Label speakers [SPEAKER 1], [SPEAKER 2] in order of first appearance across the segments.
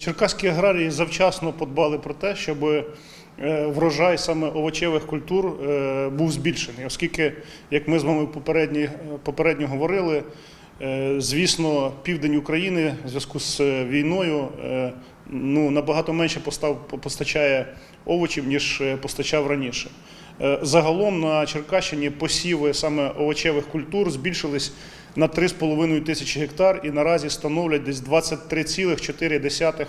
[SPEAKER 1] Черкаські аграрії завчасно подбали про те, щоб е, врожай саме овочевих культур е, був збільшений, оскільки, як ми з вами попередньо говорили, е, звісно, південь України в зв'язку з війною ну, набагато менше постав, постачає овочів, ніж е, постачав раніше. Е, Загалом на Черкащині посіви саме овочевих культур збільшились на 3,5 тисячі гектар і наразі становлять десь 23,4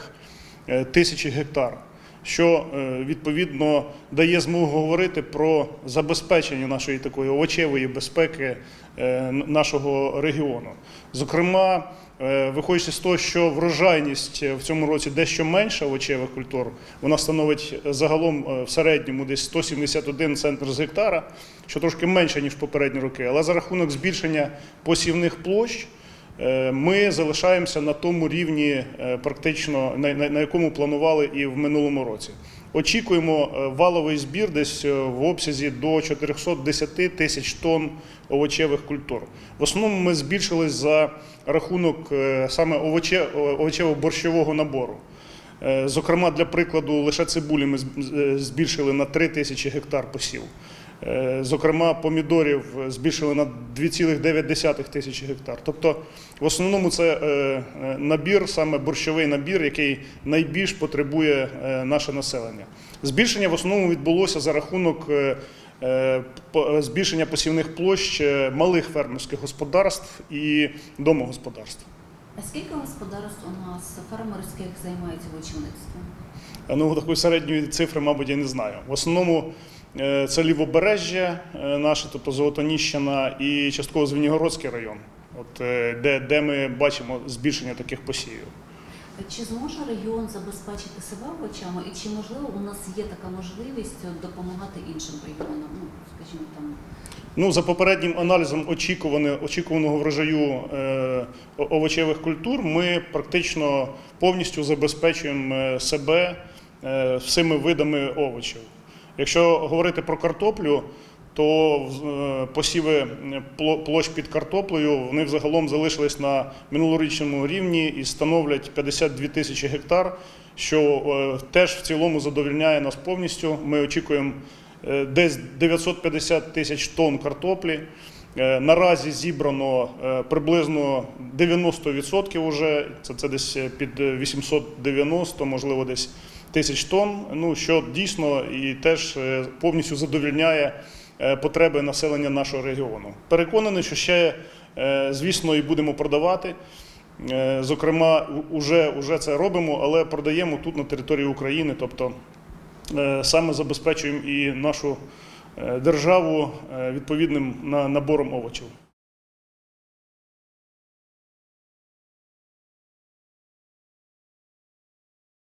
[SPEAKER 1] е, тисячі гектар, що е, відповідно дає змогу говорити про забезпечення нашої такої овочевої безпеки е, нашого регіону. Зокрема, е, виходячи з того, що врожайність в цьому році дещо менша овочевих культур, вона становить загалом в середньому десь 171 центр з гектара, що трошки менше ніж попередні роки. Але за рахунок збільшення посівних площ. Е, Ми залишаємося на тому рівні, е, практично на, якому планували і в минулому році. Очікуємо е, валовий збір десь в обсязі до 410 тисяч тонн овочевих культур. В основному ми збільшились за рахунок саме овоче, овочево-борщового набору. Зокрема, для прикладу, лише цибулі ми збільшили на 3 тисячі гектар посів. Е, Зокрема, помідорів збільшили на 2,9 тисячі гектар. Тобто, в основному це е, е, набір, саме борщовий набір, який найбільш потребує наше населення. Збільшення в основному відбулося за рахунок збільшення посівних площ малих фермерських господарств і домогосподарств.
[SPEAKER 2] А скільки господарств у нас фермерських займаються вочівництвом?
[SPEAKER 1] Ну, такої середньої цифри, мабуть, я не знаю. В основному це лівобережжя е, наше, тобто Золотоніщина і частково Звенігородський район, от, е, де, де ми бачимо збільшення таких посівів.
[SPEAKER 2] Чи зможе регіон забезпечити себе овочами, і чи можливо у нас є така можливість допомагати іншим регіонам? Ну, скажімо там,
[SPEAKER 1] Ну, за попереднім аналізом очікуваного врожаю е, овочевих культур, ми практично повністю забезпечуємо е, себе е, всіми видами овочів. Якщо говорити про картоплю, то е, посіви площ під картоплею вони взагалом залишились на минулорічному рівні і становлять 52 тисячі гектар, що е, теж в цілому задовільняє нас повністю. Ми очікуємо е, десь 950 тисяч тонн картоплі. Наразі зібрано приблизно 90% вже, це, це десь під 890, можливо, десь тисяч тонн, ну, що дійсно і теж е, повністю задовільняє е, потреби населення нашого регіону. Переконаний, що ще, е, звісно, і будемо продавати. Зокрема, уже, уже це робимо, але продаємо тут на території України, тобто саме забезпечуємо і нашу державу відповідним набором овочів.